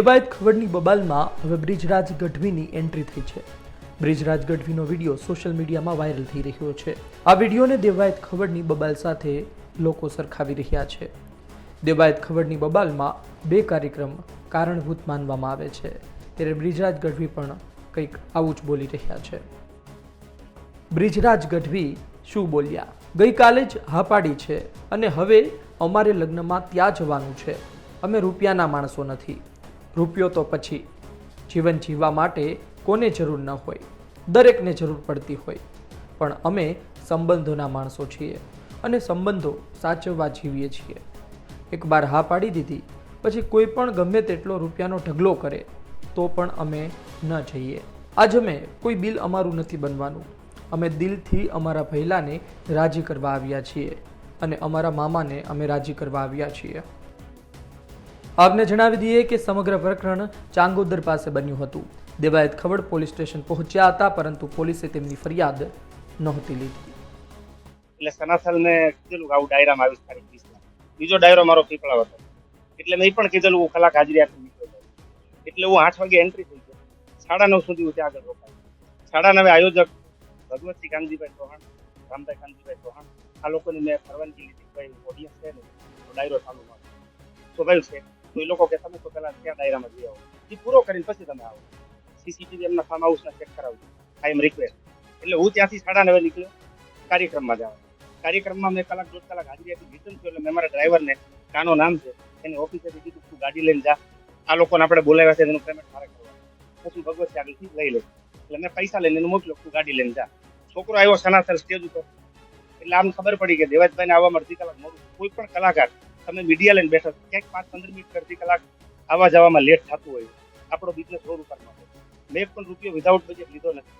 દેવાયત ખબરની બબાલમાં હવે બ્રિજરાજ ગઢવીની એન્ટ્રી થઈ છે. બ્રિજરાજ ગઢવીનો વીડિયો સોશિયલ મીડિયામાં વાયરલ થઈ રહ્યો છે. આ વિડીયોને દેવાયત ખબરની બબાલ સાથે લોકો સરખાવી રહ્યા છે. દેવાયત ખબરની બબાલમાં બે કાર્યક્રમ કારણભૂત માનવામાં આવે છે. ત્યારે બ્રિજરાજ ગઢવી પણ કંઈક આવું જ બોલી રહ્યા છે. બ્રિજરાજ ગઢવી શું બોલ્યા? ગઈકાલે જ હા પાડી છે અને હવે અમારે લગ્નમાં ત્યાં જવાનું છે. અમે રૂપિયાના માણસો નથી. રૂપિયો તો પછી જીવન જીવવા માટે કોને જરૂર ન હોય, દરેકને જરૂર પડતી હોય. પણ અમે સંબંધોના માણસો છીએ અને સંબંધો સાચવવા જીવીએ છીએ. એકવાર હા પાડી દીધી, પછી કોઈ પણ ગમે તેટલો રૂપિયાનો ઢગલો કરે, તો પણ અમે ન જઈએ. આજ અમે કોઈ બિલ અમારું નથી બનવાનું. અમે દિલથી અમારા ભૈલાને રાજી કરવા આવ્યા છીએ અને અમારા મામાને અમે રાજી કરવા આવ્યા છીએ. આપને જણાવી દઈએ કે સમગ્ર પ્રકરણ ચાંગોદર પાસે બન્યું હતું. દેવાયત ખવડ પોલીસ સ્ટેશન પહોંચ્યા હતા, પરંતુ પોલીસે તેમની ફરિયાદ નહોતી લીધી. એટલે સનાથલને કીધેલું આવું ડાયરામાં આવીશ તારીખ વીસમાં બીજો ડાયરો મારો પીપળા હતો. એટલે મેં પણ કીધેલું હું કલાક હાજરી આપી નીકળ્યો એટલે હું આઠ વાગે એન્ટ્રી થઈ ગયો. સાડા નવ સુધી હું ત્યાં આગળ રોકાયો સાડા નવે આયોજક ભગવતસિંહ કાનજીભાઈ ચૌહાણ, રામભાઈ કાનજીભાઈ ચૌહાણ, આ લોકોની મેં પરવાનગી લીધી ભાઈ ઓડિયન્સ છે ને ડાયરો ચાલુ માં સ્વાભાવિક છે. તો એ લોકો કે તમે તો પહેલા ત્યાં ડાયરામાં જઈ આવો એ પૂરો કરીને પછી તમે આવો. સીસીટીવી એમના ફાર્મ હાઉસના ચેક કરાવજો આઈ એમ રિક્વેસ્ટ એટલે હું ત્યાંથી સાડા નવે નીકળ્યો. કાર્યક્રમમાં જવા. કાર્યક્રમમાં મેં કલાક દોઢ કલાક હાજરી આપી, રિટર્ન થયો એટલે મેં મારા ડ્રાઈવરને કાનો નામ છે, એને ઓફિસેથી કીધું તું ગાડી લઈને જા. આ લોકોને આપણે બોલાવ્યા છે, એનું પેમેન્ટ મારે કરવાનું. પછી ભગવત આગળથી લઈ લઉં. એટલે મેં પૈસા લઈને એને મોકલ્યો તું ગાડી લઈને જા. છોકરો આવ્યો સનાતન સ્ટેજ ઉપર. એટલે આમ ખબર પડી કે દેવાજભાઈને આવવામાં અડધી કલાક મોડું. કોઈ પણ કલાકાર તમે મીડિયા લઈને બેઠા છો ક્યાંક પાંચ પંદર મિનિટ અડધી કલાક આવવા જવામાં લેટ થતું હોય. આપણો બિઝનેસ રોડ ઉપર માટે મેં પણ રૂપિયો વિધાઉટ બજેટ લીધો નથી.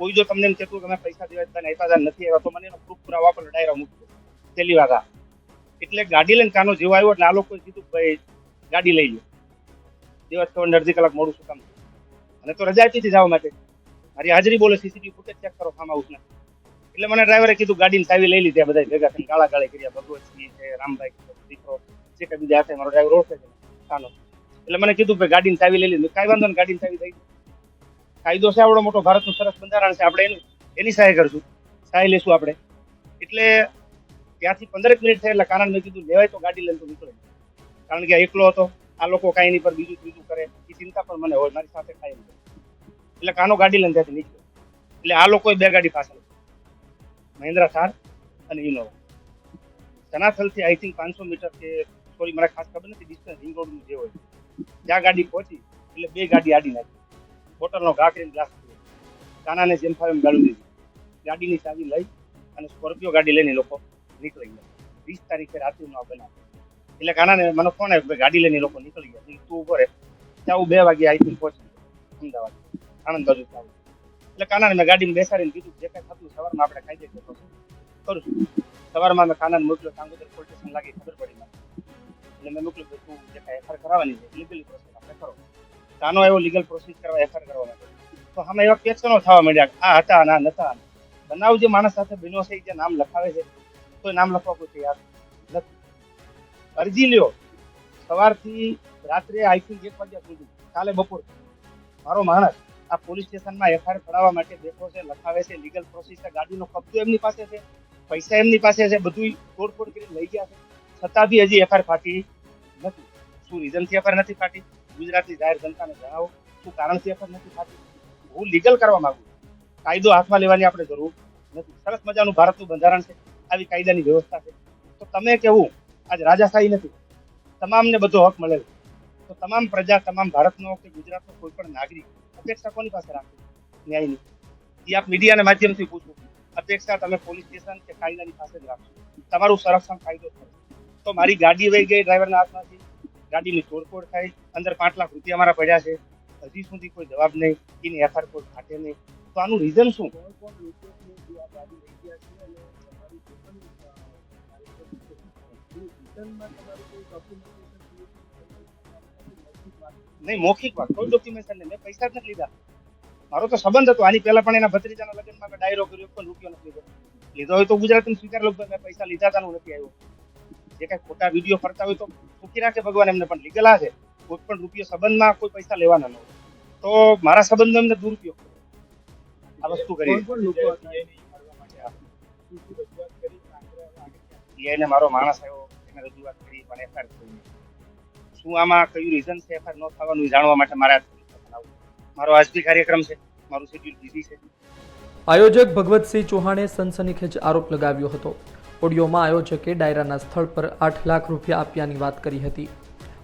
કોઈ જો તમને એમ કહેતું તમે પૈસા દેવા આપ્યા હતા નથી આવ્યા તો મને એનો પ્રૂફ પુરાવા પર લડાઈ મૂકી પહેલી વાત એટલે ગાડી લઈને કાનો જેવો આવ્યો એટલે આ લોકોએ કીધું ભાઈ ગાડી લઈ લો. દિવસ ખબર અડધી કલાક મોડું શું કામ? અને તો રજા આપી જવા માટે. મારી હાજરી બોલે સીસીટીવી ફૂટેજ ચેક કરો ફાર્મ હાઉસના એટલે મને ડ્રાઈવરે કીધું ગાડીની ચાવી લઈ લીધી બધા ભેગા થઈને ગાળા ગાળી કર્યા ભગવતસિંહ છે રામભાઈ છે, દીકરો જે કઈ બીજા હાથે મારો ડ્રાઈવર ઓળખે છે. કાનો એટલે મને કીધું કે ગાડીની ચાવી લઈ લીધું. કાંઈ વાંધો ને ગાડીની ચાવી દો. કાયદો છે આવડો મોટો, ભારતનું સરસ બંધારણ છે. આપણે એની એની સહાય કરશું. સહાય લેશું આપણે. એટલે ત્યાંથી પંદરેક મિનિટ થાય એટલે કારણ મેં કીધું, લેવાય તો ગાડી લઈને તો નીકળે. કારણ કે એકલો હતો. આ લોકો કાંઈ એની પર બીજું ત્રીજું કરે. એ ચિંતા પણ મને હોય. મારી સાથે કાંઈ એટલે કાનો ગાડી લઈને ત્યાંથી નીકળ્યો. એટલે આ લોકોએ બે ગાડી પાછળ મહિન્દ્રા થાર અને ઇનોવા સનાથલથી આઈ થિંક પાંચસો મીટર કે સોરી મને ખાસ ખબર નથી ડિસ્ટન્સ રિંગ રોડનું જે હોય. ત્યાં ગાડી પહોંચી, એટલે બે ગાડી આડી નાખી. હોટલનો ઘા કરીને ગ્લાસ કાનાને જેમ ફાવે એમ ગાળું દીધી ગાડીની ચાવી લઈ અને સ્કોર્પિયો ગાડી લઈને લોકો નીકળી ગયા. વીસ તારીખે રાત્રિનો આ બનાવ એટલે કાનાને મને ફોન આવ્યો ગાડી લઈને લોકો નીકળી ગયા. તું ઊભો રહે. ત્યાં બે વાગે આઈ થિંક પહોંચી અમદાવાદ. આણંદ બાજુ એટલે કાનાને મેં ગાડીમાં બેસાડીને કીધું, જે કાંઈ થતું સવારમાં આપણે ખાઈ જઈએ. કરું સવારમાં મેં કાનાને મોકલ્યો સાંગોદર પોલીસ લાગી ખબર પડી મને મેં મોકલ્યું કે તું જે કાંઈ એફઆર કરાવવાની છે લીગલી પ્રોસેસ આપણે કરો. કાનો એવો લીગલ પ્રોસેસ કરવા એફઆર કરવા માટે. તો અમે એવા કેસનો થવા માંડ્યા આ હતા ના નતા. બનાવ જે માણસ સાથે બન્યો છે જે નામ લખાવે છે, તો નામ લખવા કોઈ તૈયાર નથી. અરજી લ્યો. સવારથી રાત્રે આઈ થિંક એક વાગ્યા સુધી, કાલે બપોર મારો માણસ આ પોલીસ સ્ટેશનમાં એફઆઈઆર કરાવવા માટે બેઠો છે, લખાવે છે લીગલ પ્રોસેસ છે, ગાડીનો કબજો એમની પાસે છે. પૈસા એમની પાસે છે બધું તોડફોડ કરીને લઈ ગયા છે. છતાં બી હજી એફઆઈઆર ફાટી નથી. શું રીઝનથી એફઆઈઆર નથી ફાટી? ગુજરાતની જાહેર જનતાને જણાવો. શું કારણથી એફઆઈઆર નથી ફાટી? હું લીગલ કરવા માંગુ કાયદો હાથમાં લેવાની આપણે જરૂર નથી. સરસ મજાનું ભારતનું બંધારણ છે. આવી કાયદાની વ્યવસ્થા છે. તો તમે કેવું? આજ રાજાશાહી નથી. તમામને બધો હક મળેલો. તો તમામ પ્રજા, તમામ ભારતનો કે ગુજરાતનો કોઈ પણ નાગરિક અપેક્ષા કોની પાસે રાખે? ન્યાયની. એ આપ મીડિયાના માધ્યમથી પૂછું. અપેક્ષા તમે પોલીસ સ્ટેશન કે કાયદાની પાસે જ રાખશો. તમારું સંરક્ષણ કાયદો થશે તો મારી ગાડી વહી ગઈ ડ્રાઈવરના હાથમાંથી. ગાડીની તોડફોડ થાય અંદર પાંચ લાખ રૂપિયા મારા પડ્યા છે. હજી સુધી કોઈ જવાબ નહીં. એની એફઆઈઆર કોઈ ફાટે નહીં. તો આનું રીઝન શું? નહીં, મૌખિક વાત. કોઈ ડોક્યુમેન્ટ નહીં. મેં પૈસા જ નથી લીધા. મારો તો સંબંધ હતો. આની પહેલા પણ એના ભત્રીજાના લગ્નમાં મેં ડાયરો કર્યો પણ રૂપિયો નથી લીધો. લીધો હોય તો ગુજરાતી સ્વીકાર લગભગ મેં પૈસા લીધા હતા નથી આવ્યો. જે કાંઈ ખોટા વીડિયો ફરતા હોય તો સુખી રાખે ભગવાન એમને પણ લીગલ આ છે કોઈ પણ રૂપિયો સંબંધમાં કોઈ પૈસા લેવાના ન તો મારા સંબંધનો એમને દુરુપયોગ આ વસ્તુ કરી. એને મારો માણસ આવ્યો એને રજૂઆત કરી પણ એફઆઈઆર થઈ શું આમાં કયું રીઝન છે? એફઆઈઆર ન થવાનું જાણવા માટે મારે મારો આજથી કાર્યક્રમ છે. મારું શેડ્યુલ બિઝી છે. આયોજક ભગવતસિંહ ચૌહાણે સનસનીખેજ આરોપ લગાવ્યો હતો. ઓડિયોમાં આયોજકે ડાયરાના સ્થળ પર આઠ લાખ રૂપિયા આપ્યાની વાત કરી હતી.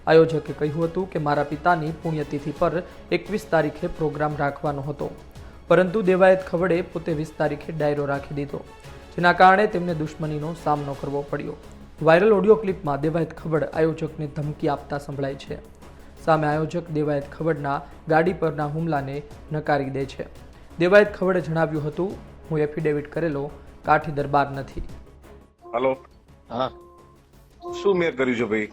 આયોજકે કહ્યું હતું કે મારા પિતાની પુણ્યતિથિ પર એકવીસ તારીખે પ્રોગ્રામ રાખવાનો હતો. પરંતુ દેવાયત ખવડે પોતે વીસ તારીખે ડાયરો રાખી દીધો, જેના કારણે તેમને દુશ્મનીનો સામનો કરવો પડ્યો. વાયરલ ઓડિયો ક્લિપમાં દેવાયત ખવડ આયોજકને ધમકી આપતા સંભળાય છે. સામે આયોજક દેવાયત ખવડના ગાડી પરના હુમલાને નકારી દે છે. દેવાયત ખવડે જણાવ્યું હતું હું એફિડેવિટ કરેલો કાઠી દરબાર નથી. હલો. હા. શું મેં કર્યું છે ભાઈ?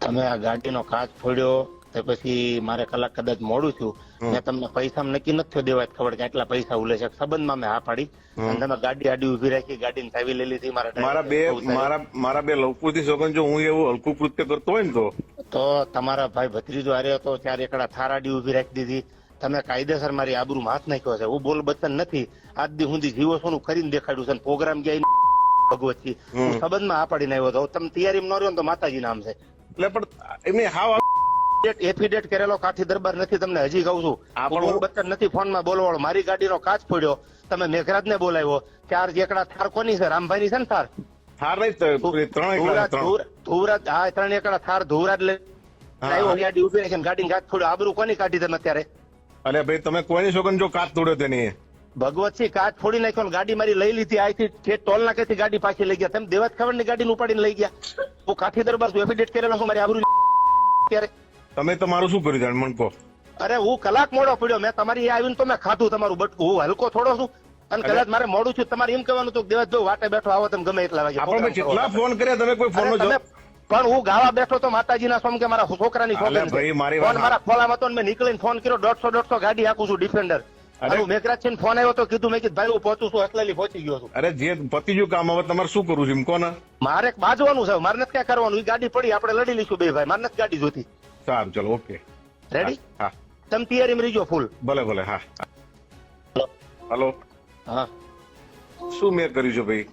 તમે આ ગાડીનો કાચ ફોડ્યો તે પછી મારે કલાક કદાચ મોડું થયું. મેં તમને પૈસા નક્કી નથી થયો દેવાય ખબર કે આટલા પૈસા ઉલે છે. સંબંધમાં મેં હા પાડી. અને તમે ગાડી આડી ઊભી રાખી ગાડીની ચાવી લઈ લીધી મારા મારા બે મારા મારા બે લવકુશથી સોગન જો હું એવું હલકું કૃત્ય કરતો હોય ને તો તો તમારા ભાઈ ભત્રીજો હાર્યો હતો ત્યારે એકડા થારાડી ઊભી રાખી દીધી. તમે કાયદેસર મારી આબરૂમાં હાથ નાખ્યો છે. હું બોલ બચન નથી. આજ દી સુધી જીવો સોનું કરીને દેખાડ્યું છે પ્રોગ્રામ ગયા ભગવતજી હું સંબંધમાં આ પાડીને આવ્યો હતો. તમે તૈયારીમાં ન રહ્યો તો માતાજી નામ છે. એટલે પણ એમને હાવ એફિડેટ કરેલો કાઠી દરબાર નથી તમને હજી કહું છું. આપણો બચ્ચન નથી ફોનમાં બોલવાળો. મારી ગાડીનો કાચ ફોડ્યો. તમે મેઘરાજ ને બોલાવ્યો. ચાર એકડા થાર કોની છે? રામભાઈ ની છે ને થાર? હાર નહીં ત્રણ ધુવરાજ હા ત્રણ એકડા થાર ધુવરાજ લે ગાડી ઊભી રાખીને ગાડી કાચ થોડું આબરૂ કોની કાઢી તમે અત્યારે? અરે ભાઈ તમે કોઈની સોગન જો કાચ તોડ્યો તેની? ભગવતસિંહ કાચ ફોડી નાખ્યો ગાડી મારી લઈ લીધી આથી ઠેઠ ટોલ નાકેથી ગાડી પાછી લઈ ગયા. તમે દેવાજ ખબરની ગાડી ઉપાડીને લઈ ગયા. હું કાઠી દરબાર એફિડેટ કરેલો છું મારી આબરૂ અત્યારે. તમે તો મારું શું કર્યું જાણ મને કહો. અરે હું કલાક મોડો પડ્યો મેં તમારી આવીને તો મેં ખાધું તમારું બટકું હું હલકો થોડો છું. અને કદાચ મારે મોડું છું તમારે એમ કહેવાનું હતું દેવાજ જો વાટે બેઠો આવો તમે ગમે એટલા વાગે. આપણે કેટલા ફોન કર્યા? તમે કોઈ ફોન પણ હું ગાવા બેઠો તો માતાજીના સોમ કે મારા છોકરાની ફોન મારા ખોલામાં હતો મેં નીકળીને ફોન કર્યો દોઢસો દોઢસો ગાડી હાકું છું ડિફેન્ડર અરે. મેઘરાજ છે ફોન આવ્યો તો કીધું મેં કીધું ભાઈ હું પહોંચું છું પહોંચી ગયો છું. અરે જે પતિ ગયું કામ હવે તમારે શું કરવું છે? એમ કોને? મારે બાજવાનું છે મારે નથી ક્યાં કરવાનું. એ ગાડી પડી આપણે લડી લઈશું બે ભાઈ મારે નથી ગાડી જોતી સારું ચલો ઓકે. રેડી હા તમે તૈયારીમાં રીજો ફૂલ ભલે ભલે હા હલો હા. શું મેં કર્યું છે ભાઈ?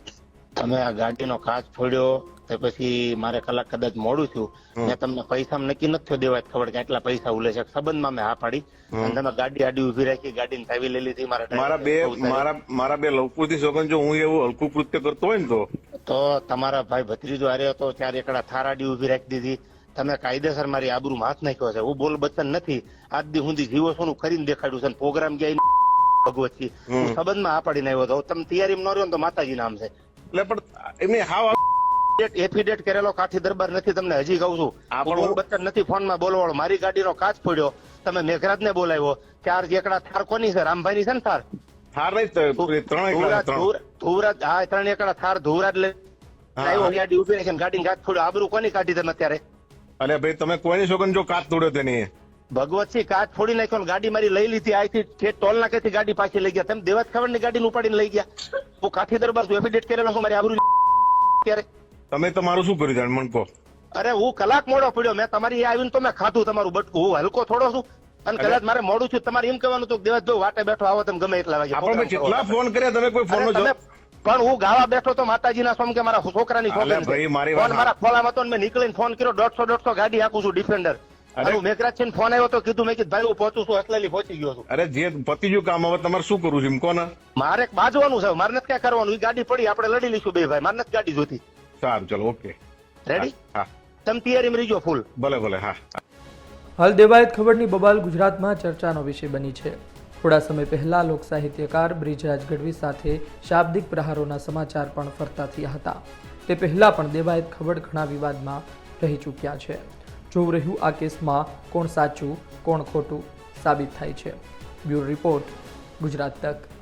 તમે આ ગાડીનો કાચ ફોડ્યો તો પછી મારે કલાક કદાચ મોડું થયું. મેં તમને પૈસા નક્કી નથી થયો દેવાય ખબર કે આટલા પૈસા ઉલે છે. સંબંધમાં મેં હા પાડી. અને તમે ગાડી આડી ઊભી રાખી ગાડીની ચાવી લઈ લીધી મારા મારા બે મારા મારા બે લવકૃતિ સોગન જો હું એવું હલકું કૃત્ય કરતો હોય ને તો? તો તમારા ભાઈ ભત્રીજો આર્યો હતો ચાર એકડા થાર આડી ઊભી રાખી દીધી. તમે કાયદેસર મારી આબરૂમાં હાથ નાખ્યો છે. હું બોલ બચન નથી. આજ દી હું જીવો છું કરીને દેખાડ્યું છે પ્રોગ્રામ ગયા ભગવતજી. હું. સંબંધમાં આ પાડીને આવ્યો હતો. તમે તૈયારીમાં ન રહ્યો તો માતાજી નામ છે. એટલે પણ એમને હાવ એફિડેટ કરેલો કાઠી દરબાર નથી તમને હજી કહું છું. બચ્ચન નથી ફોનમાં બોલવાળો. મારી ગાડીનો કાચ ફોડ્યો. તમે મેઘરાજ ને બોલાવ્યો. ચાર એકડા થાર કોની છે? રામભાઈ ની છે ને થાર? થાર ધુવરાજ હા ત્રણ એકડા થાર ધુવરાજ લે ગાડી ઊભી રાખીને ગાડીને કાચ ફોડ્યો. આબરૂ કોની કાઢી તમે અત્યારે? અરે ભાઈ તમે કોઈની સોગન જો કાચ તોડ્યો તેની? ભગવતસિંહ કાચ ફોડી નાખ્યો ને ગાડી મારી લઈ લીધી. આથી ઠેઠ ટોલ નાકેથી ગાડી પાછી લઈ ગયા. તેમ દેવાજ ખબરની ગાડીને ઉપાડીને લઈ ગયા. હું કાઠી દરબાર છું. એફિડેટ કરેલો છું. મારી આબરૂ ત્યારે તમે તમારું શું કર્યું જાણ? મને અરે હું કલાક મોડો પડ્યો. મેં તમારી આવીને તો મેં ખાધું તમારું બટકું. હું હલકો થોડો છું. અને. કદાચ મારે મોડું છું તમારે એમ કહેવાનું હતું કે દેવાજ જો વાટે બેઠો આવો તમે ગમે એટલા વાગે. આપણે કેટલા ફોન કર્યા? તમે કોઈ ફોન નો પણ હું ગાવા બેઠો તો માતાજીના સોમ કે મારા છોકરાની અલે સોગંદ છે. ભાઈ, મારી વાત ફોન મારા ખોલામાં તો મેં નીકળીને ફોન કર્યો. દોઢસો દોઢસો ગાડી આપું છું ડિફેન્ડર અરે. મેઘરાજ છે ફોન આવ્યો તો કીધું મેં કીધું ભાઈ હું પહોંચું છું અસલેલી પહોંચી ગયો છું. અરે જે પતિ ગયું કામ હવે તમારે શું કરવું છે? એમ કોને? મારે બાજવાનું છે મારે નથી ક્યાં કરવાનું એ ગાડી પડી આપણે લડી લઈશું બે ભાઈ મારે નથી ગાડી જોતી સારું ચલો ઓકે. રેડી હા તમે તૈયારીમાં રીજો ફૂલ. ભલે ભલે હા. હાલ દેવાયત ખબરની બબાલ ગુજરાતમાં ચર્ચાનો વિષય બની છે. થોડા સમય પહેલા લોક સાહિત્યકાર બ્રિજરાજ ગઢવી સાથે શાબ્દિક પ્રહારોના સમાચાર પણ ફરતા થયા હતા. તે પહેલા પણ દેવાયત ખબર ઘણા વિવાદમાં રહી ચૂક્યા છે. જોવું રહ્યું આ કેસમાં કોણ સાચું, કોણ ખોટું સાબિત થાય છે. બ્યુરો રિપોર્ટ ગુજરાત તક.